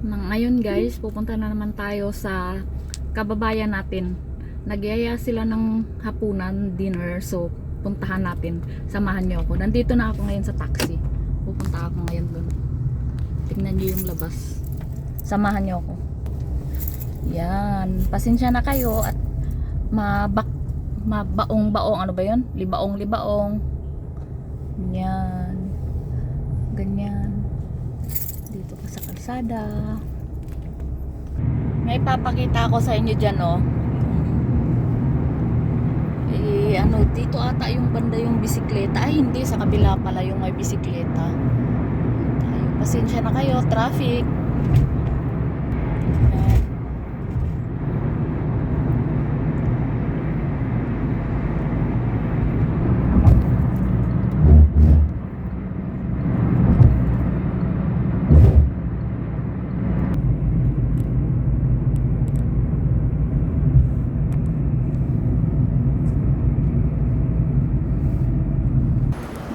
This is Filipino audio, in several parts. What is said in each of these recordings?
Nang ngayon guys, pupunta na naman tayo sa kababayan natin. Nagyaya sila ng hapunan, dinner, so puntahan natin. Samahan niyo ako. Nandito na ako ngayon sa taxi. Pupunta ako ngayon doon. Tingnan niyo yung labas. Samahan niyo ako. Yan. Pasensya na kayo at mabak mabaong-baong ano ba 'yon? Libaong-libaong. Yan. Ganyan. Dito pa sa kalsada. May papakita ako sa inyo dyan, oh. Eh, ano, dito ata yung banda yung bisikleta. Ay, hindi. Sa kabila pala yung may bisikleta. Pasensya na kayo. Traffic. Ayan.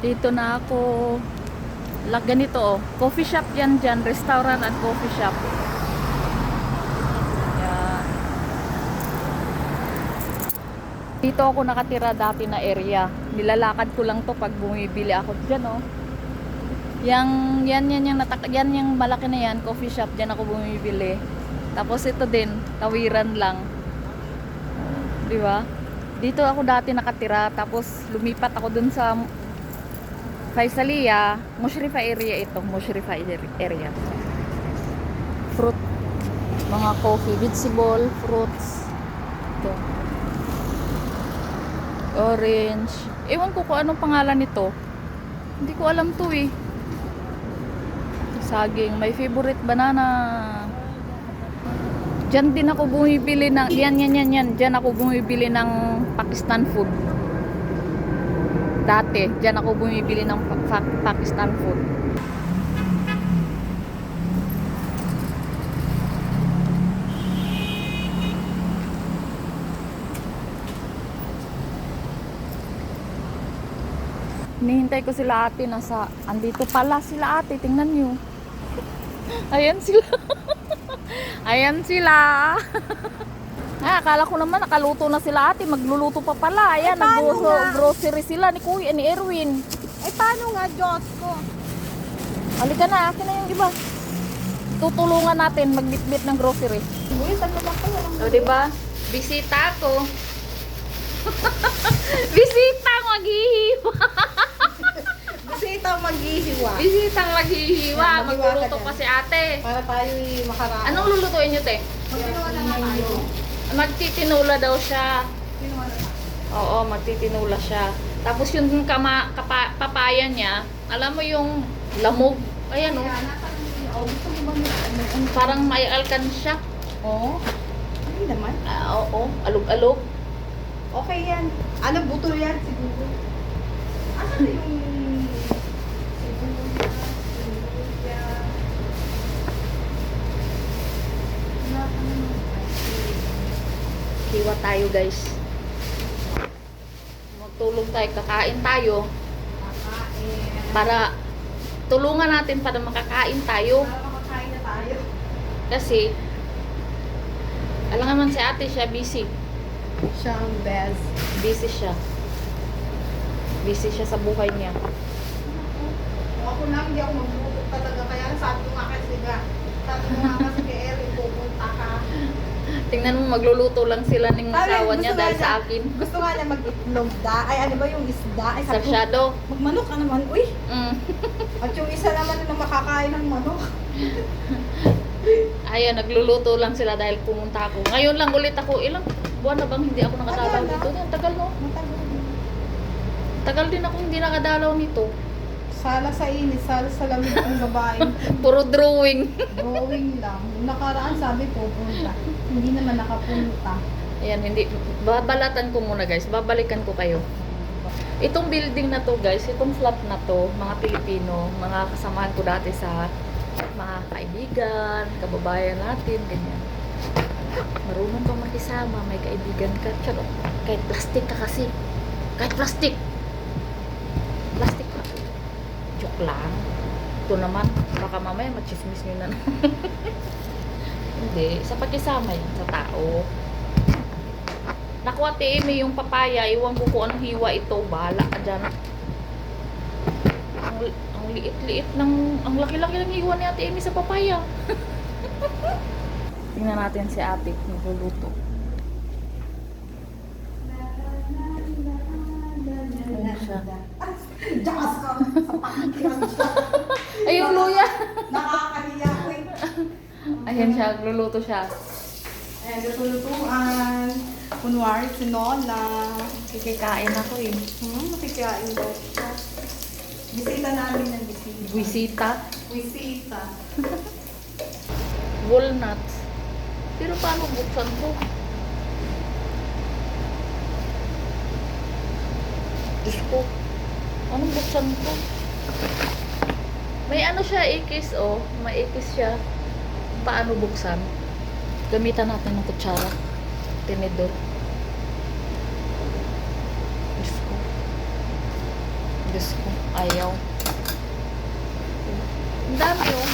Dito na ako. Lag ganito oh. Coffee shop yan dyan. Restaurant at coffee shop. Yan. Dito ako nakatira dati na area. Nilalakad ko lang to pag bumibili ako dyan oh. Yang, yan, yan, yung natak, yan, yung malaki na yan, coffee shop, dyan ako bumibili. Tapos ito din, tawiran lang. Di ba? Dito ako dati nakatira, tapos lumipat ako dun sa Faisalia, Mushrifa area ito, Mushrifa area. Fruit, mga coffee, vegetable, fruits. Ito. Orange. Ewan ko kung anong pangalan nito. Hindi ko alam to eh. Saging. My favorite banana. Diyan din ako bumibili ng, yan, yan, yan, yan. Diyan ako bumibili ng Pakistan food. Dati, diyan ako bumibili ng pa- pa- Pakistan food. Hinihintay ko sila ate nasa andito pala sila ate tingnan niyo. Ayan sila. Ayan sila. Ah, akala ko naman nakaluto na sila ate, magluluto pa pala. Ayan, Eh, paano nag nga? grocery sila ni Kuya ni Erwin. Eh, paano nga, Diyos ko? Halika na, akin na yung iba. Tutulungan natin magbitbit ng grocery. Uy, saan naman kayo? O, di ba? Bisita ako. Bisita maghihiwa. Bisita maghihiwa. Bisita maghihiwa. Magluluto pa si ate. Para tayo makaraan. Anong lulutuin nyo, te? Magsinuwala na tayo. Magtitinula daw siya. Oo, magtitinula siya. Tapos yung kama, kapa, papaya niya, alam mo yung lamog. Ayan, oh. Oh? Parang may alkansya. Oo. Hindi naman. Ah, oo, alog-alog. Okay yan. Ano, buto yan siguro. Ano yung... sibuyas, sibuyas. Wala ka naman. Hiwa tayo, guys. Magtulong tayo, kakain tayo. Kakain. Para tulungan natin para makakain tayo. Para makakain na tayo. Kasi, alam naman si ate siya, busy. Siya ang best. Busy siya. Busy siya sa buhay niya. Ako na, hindi ako magbuto talaga. Kaya sabi ko nga kasi sabi ko nga kasi kay Erin, pupunta ka. Tingnan mo, magluluto lang sila ng asawa niya dahil sa akin. Gusto nga niya mag-itlog da. Ay, ano ba yung isda? Ay, Sa sabi ko, shadow. magmanok ka naman. Uy! Mm. At yung isa naman na makakain ng manok. Ayan, nagluluto lang sila dahil pumunta ako. Ngayon lang ulit ako. Ilang buwan na bang hindi ako nakadalaw dito? Ang tagal no? Matagal. Tagal din ako hindi nakadalaw nito. Sala sa init, sala sa lamig ang babae. Puro drawing. Drawing lang. Yung nakaraan sabi pupunta. Hindi naman nakapunta. Ayan, hindi. Babalatan ko muna guys. Babalikan ko kayo. Itong building na to guys, itong flat na to, mga Pilipino, mga kasamahan ko dati sa mga kaibigan, kababayan natin, ganyan. Marunong ka makisama, may kaibigan ka. Charot. Kahit plastic ka kasi. Kahit. Plastic ka. Joke lang. Ito naman, baka mamaya machismis nyo na. Hindi, sa pakisama yan sa tao. Naku, ate Amy, yung papaya, iwan ko kung anong hiwa ito. Bahala ka dyan. Ang, ang liit-liit ng, ang laki-laki ng hiwa ni ate Amy sa papaya. Tingnan natin si ate, nagluluto. Ayan siya. Jakas ka sa pakikirang siya. Ay, yung luya! Nakakahiya ko eh. Ayan siya, nagluluto siya. Ayan, lutulutuan. Kunwari, sinola. Kikikain ako eh. Hmm, makikain daw siya. Bisita namin ng bisita. Buisita, Bisita. walnuts. Pero paano buksan to? Diyos ko. Anong buksan to? May ano siya, ikis oh. May ikis siya. Paano buksan? Gamitan natin ng kutsara. Tinidor. Diyos ko. Diyos ko. Ayaw. Ang dami oh.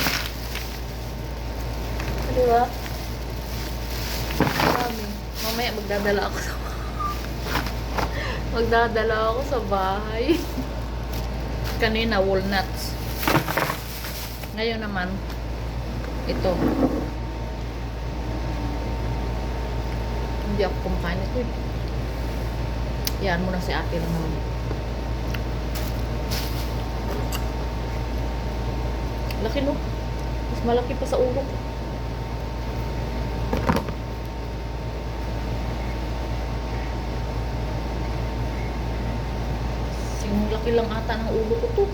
Di ba? Ang dami. Mamaya magdadala ako sa Magdadala ako sa bahay. Kanina, walnuts. Ngayon naman, ito. Hindi ako kumakain ito eh. Yan muna si ate naman. Laki no? Mas malaki pa sa ulo ko. Yung laki lang ata ng ulo ko to.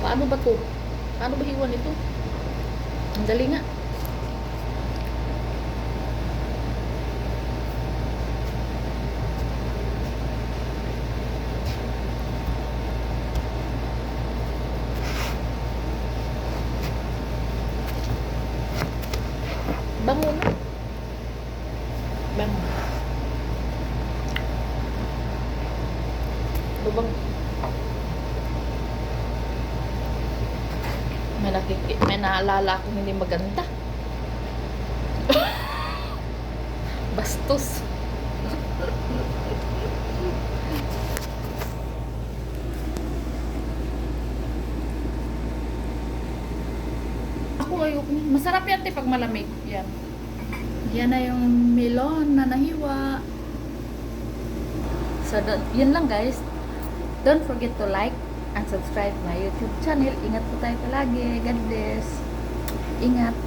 Paano ba to? Paano ba hiwan ito? Ang dali nga. Bango na. Bango. Lubang. May, nakiki may naalala akong hindi maganda. Bastos. Ako ayoko. Masarap yan te pag malamig. Yan. Yan na yung melon na nahiwa. So, yun lang guys. Don't forget to like and subscribe my YouTube channel. Ingat po tayo palagi. God bless. Ingat.